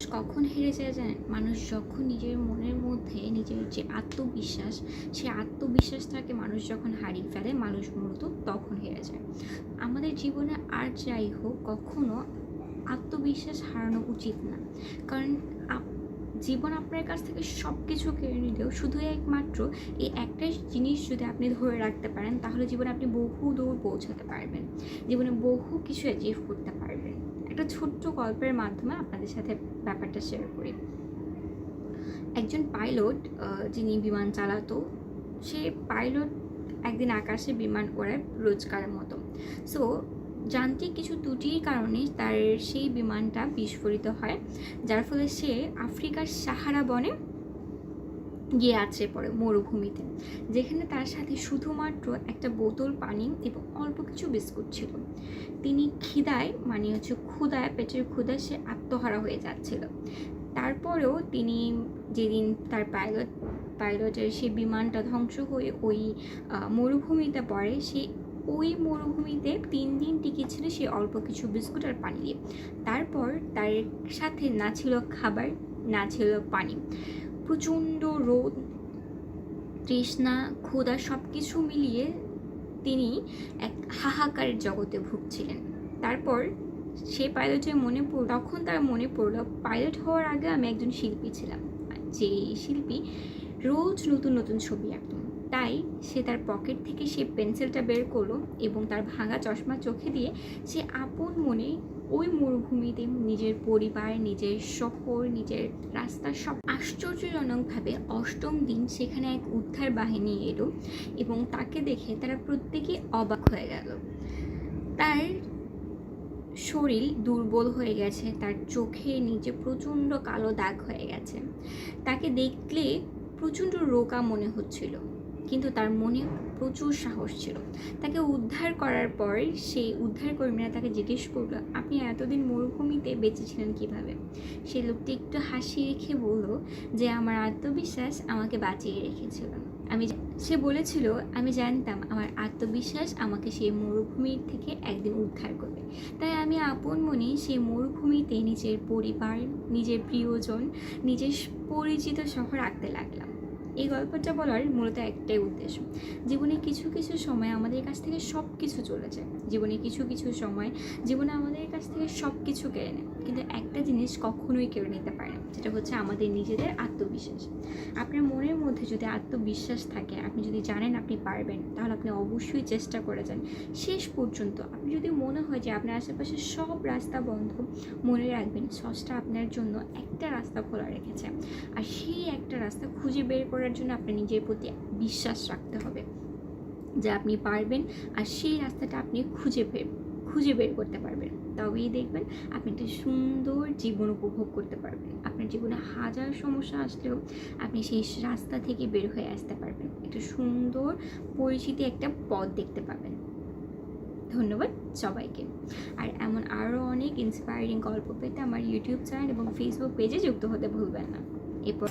কখন হেরে যায় জানেন? মানুষ যখন নিজের মনের মধ্যে নিজের যে আত্মবিশ্বাস, সেই আত্মবিশ্বাসটাকে মানুষ যখন হারিয়ে ফেলে, মানুষ মূলত তখন হেরে যায়। আমাদের জীবনে আর যাই হোক, কখনো আত্মবিশ্বাস হারানো উচিত না। কারণ জীবন আপনার কাছ থেকে সব কিছু কেড়ে নিলেও শুধু একমাত্র এই একটা জিনিস যদি আপনি ধরে রাখতে পারেন, তাহলে জীবনে আপনি বহু দূর পৌঁছাতে পারবেন। জীবনে বহু কিছু অ্যাচিভ করতে একটা ছোট্ট গল্পের মাধ্যমে আপনাদের সাথে ব্যাপারটা শেয়ার করি। একজন পাইলট যিনি বিমান চালাতো, সে পাইলট একদিন আকাশে বিমান ওড়ায় রোজকারের মতো। সো যান্ত্রিক কিছু ত্রুটির কারণে তার সেই বিমানটা বিস্ফোরিত হয়, যার ফলে সে আফ্রিকার সাহারা বনে গিয়ে আছে পরে মরুভূমিতে, যেখানে তার সাথে শুধুমাত্র একটা বোতল, পানি এবং অল্প কিছু বিস্কুট ছিল। তিনি খিদায় মানে হচ্ছে ক্ষুদায় পেটের ক্ষুদায় সে আত্মহারা হয়ে যাচ্ছিল। তারপরেও তিনি যেদিন তার পাইলট, পাইলটের সেই বিমানটা ধ্বংস হয়ে ওই মরুভূমিতে পড়ে, সে ওই মরুভূমিতে তিন দিন টিকে ছিল সে অল্প কিছু বিস্কুট আর পানি দিয়ে। তারপর তার সাথে না ছিল খাবার, না ছিল পানি। প্রচণ্ড রোদ, তৃষ্ণা, ক্ষুধা সব কিছু মিলিয়ে তিনি এক হাহাকারের জগতে ভুগছিলেন। তারপর সে পাইলটের মনে পড়ল, তখন তার মনে পড়ল, পাইলট হওয়ার আগে আমি একজন শিল্পী ছিলাম। যে শিল্পী রোজ নতুন নতুন ছবি আঁকতাম তাই সে তার পকেট থেকে সে পেন্সিলটা বের করল এবং তার ভাঙা চশমা চোখে দিয়ে সে আপন মনে ওই মরুভূমিতে নিজের পরিবার, নিজের শহর, নিজের রাস্তা সব আশ্চর্যজনকভাবে অষ্টম দিন সেখানে এক উদ্ধার বাহিনী এলো এবং তাকে দেখে তারা প্রত্যেকেই অবাক হয়ে গেল। তার শরীর দুর্বল হয়ে গেছে, তার চোখে নিচে প্রচণ্ড কালো দাগ হয়ে গেছে। তাকে দেখলে প্রচণ্ড রোগা মনে হচ্ছিল। কিন্তু তার মনে প্রচুর সাহস ছিল। তাকে উদ্ধার করার পর সেই উদ্ধারকর্মীরা তাকে জিজ্ঞেস করল, আপনি এতদিন মরুভূমিতে বেঁচেছিলেন কীভাবে? সেই লোকটি একটু হাসি রেখে বলল যে, আমার আত্মবিশ্বাস আমাকে বাঁচিয়ে রেখেছিল। আমি সে বলেছিল, আমি জানতাম আমার আত্মবিশ্বাস আমাকে সেই মরুভূমির থেকে একদিন উদ্ধার করবে। তাই আমি আপন মনে সেই মরুভূমিতে নিজের পরিবার, নিজের প্রিয়জন, নিজের পরিচিত শহর আঁকতে লাগলাম। এই গল্পটা বলার মূলত একটাই উদ্দেশ্য। জীবনে কিছু কিছু সময় আমাদের কাছ থেকে সব কিছু চলে যায়। জীবনে কিছু কিছু সময় জীবনে আমাদের কাছ থেকে সব কিছু কেড়ে নেয়। কিন্তু একটা জিনিস কখনোই কেড়ে নিতে পারে না যেটা হচ্ছে আমাদের নিজেদের আত্মবিশ্বাস। আপনার মনের মধ্যে যদি আত্মবিশ্বাস থাকে, আপনি যদি জানেন আপনি পারবেন, তাহলে আপনি অবশ্যই চেষ্টা করে যান। শেষ পর্যন্ত আপনি যদি মনে হয় যে আপনার আশেপাশে সব রাস্তা বন্ধ, মনে রাখবেন, সসটা আপনার জন্য একটা রাস্তা খোলা রেখেছে। আর সেই একটা রাস্তা খুঁজে বের করার জন্য আপনার নিজের প্রতি বিশ্বাস রাখতে হবে। যে আপনি পারবেন আর সেই রাস্তাটা আপনি খুঁজে বের খুঁজে বের করতে পারবেন। তবেই দেখবেন আপনি একটা সুন্দর জীবন উপভোগ করতে পারবেন। আপনার জীবনে হাজার সমস্যা আসলেও আপনি সেই রাস্তা থেকে বের হয়ে আসতে পারবেন। একটা সুন্দর পরিচিতি একটা পথ দেখতে পাবেন। ধন্যবাদ সবাইকে। আর এমন আরও অনেক ইন্সপায়ারিং গল্প পেতে আমার ইউটিউব চ্যানেল এবং ফেসবুক পেজে যুক্ত হতে ভুলবেন না। এরপর